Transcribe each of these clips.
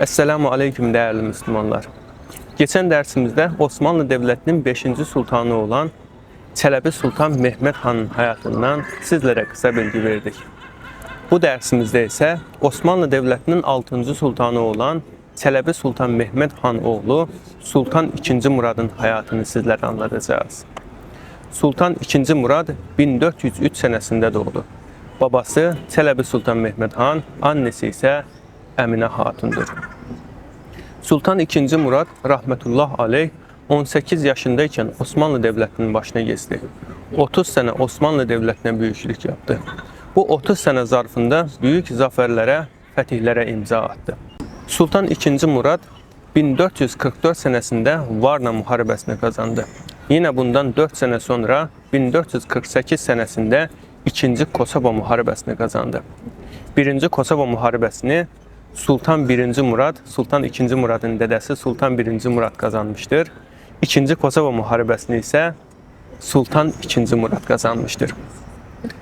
Esselamu Aleyküm değerli Müslümanlar. Geçen dersimizde Osmanlı Devleti'nin 5. sultanı olan Çelebi Sultan Mehmet Han'ın hayatından sizlere kısa bilgi verdik. Bu dersimizde ise Osmanlı Devleti'nin 6. sultanı olan Çelebi Sultan Mehmet Han oğlu Sultan II. Murad'ın hayatını sizlere anlatacağız. Sultan II. Murad 1403 senesinde doğdu. Babası Çelebi Sultan Mehmet Han, annesi ise Əminə xatundur. Sultan II Murad rahmetullah aleyh 18 yaşında ikən Osmanlı dövlətinin başına keçdi. 30 sənə Osmanlı dövlətinə böyüklük yapdı. Bu 30 sənə zarfında böyük zəfərlərə, fətihlərə imza atdı. Sultan II Murad 1444 sənəsində Varna müharibəsini qazandı. Yenə bundan 4 sənə sonra 1448 sənəsində 2-ci Kosova müharibəsini qazandı. 1-ci Kosova müharibəsini Sultan 1. Murad, Sultan 2. Murad'ın dedesi Sultan 1. Murad kazanmıştır. 2. Kosova Muharebesini ise Sultan 2. Murad kazanmıştır.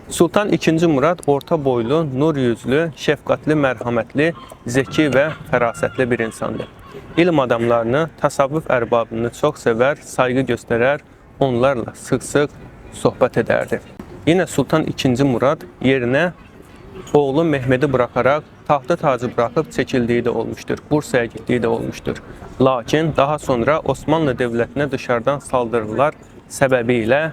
Sultan II. Murad orta boylu, nur yüzlü, şefqatli, mərhəmətli, zeki və fərasətli bir insandır. İlm adamlarını, təsavvüf ərbabını çox sevər, sayğı göstərər, onlarla sık-sık sohbət edərdi. Yine Sultan II. Murad yerinə oğlu Mehmedi bırakarak tahtı tacı bırakıp çekildiği de olmuştur. Bursa'ya gittiği de olmuştur. Lakin daha sonra Osmanlı Devleti'ne dışarıdan saldırılar sebebiyle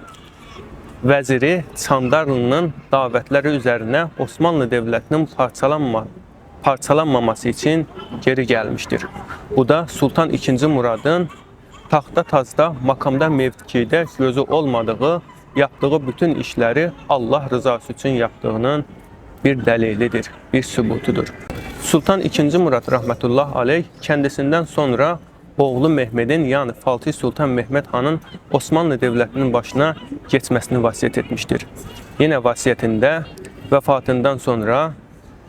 vəziri Çandarlı'nın davetleri üzerine Osmanlı Devleti'nin parçalanma, parçalanmaması için geri gelmiştir. Bu da Sultan II. Murad'ın taxta tacda, makamda mevkidə gözü olmadığı, yaptığı bütün işleri Allah rızası için yaptığının bir dəlilidir, bir sübutudur. Sultan II. Murad rahmetullah aleyh kendisinden sonra oğlu Mehmed'in yani Fatih Sultan Mehmet Han'ın Osmanlı Devleti'nin başına geçmesini vasiyet etmiştir. Yine vasiyetinde vefatından sonra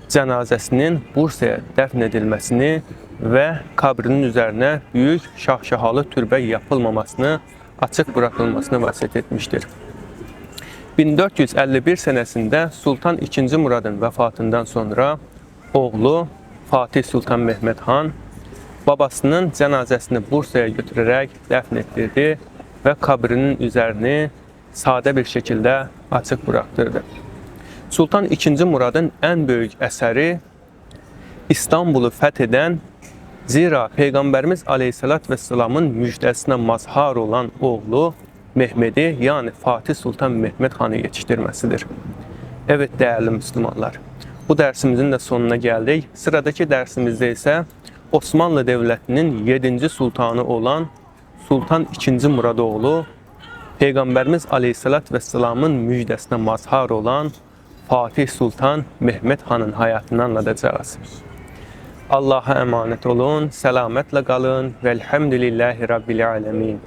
cenazesinin Bursa'ya dəfn edilmesini ve kabrinin üzerine büyük şahşahalı türbe yapılmamasını, açık bırakılmasını vasiyet etmiştir. 1451 senesinde Sultan II. Murad'ın vefatından sonra oğlu Fatih Sultan Mehmet Han babasının cenazesini Bursa'ya götürerek dəfn ettirdi ve kabrinin üzerini sade bir şekilde açık bıraktırdı. Sultan II. Murad'ın en büyük eseri İstanbul'u fetheden Zira Peygamberimiz Aleyhisselat Vesselam'ın müjdesine mazhar olan oğlu Mehmed'i yani Fatih Sultan Mehmet Han'ı yetiştirmesidir. Evet değerli Müslümanlar, bu dersimizin de sonuna geldik. Sıradaki dersimizde ise Osmanlı Devleti'nin 7. sultanı olan Sultan II. Muradoğlu, Peygamberimiz Aleyhisselat Vesselam'ın müjdesine mazhar olan Fatih Sultan Mehmet Han'ın hayatını anlatacağız. Allah'a emanet olun, selametle kalın. Velhamdülillahi Rabbil alemin.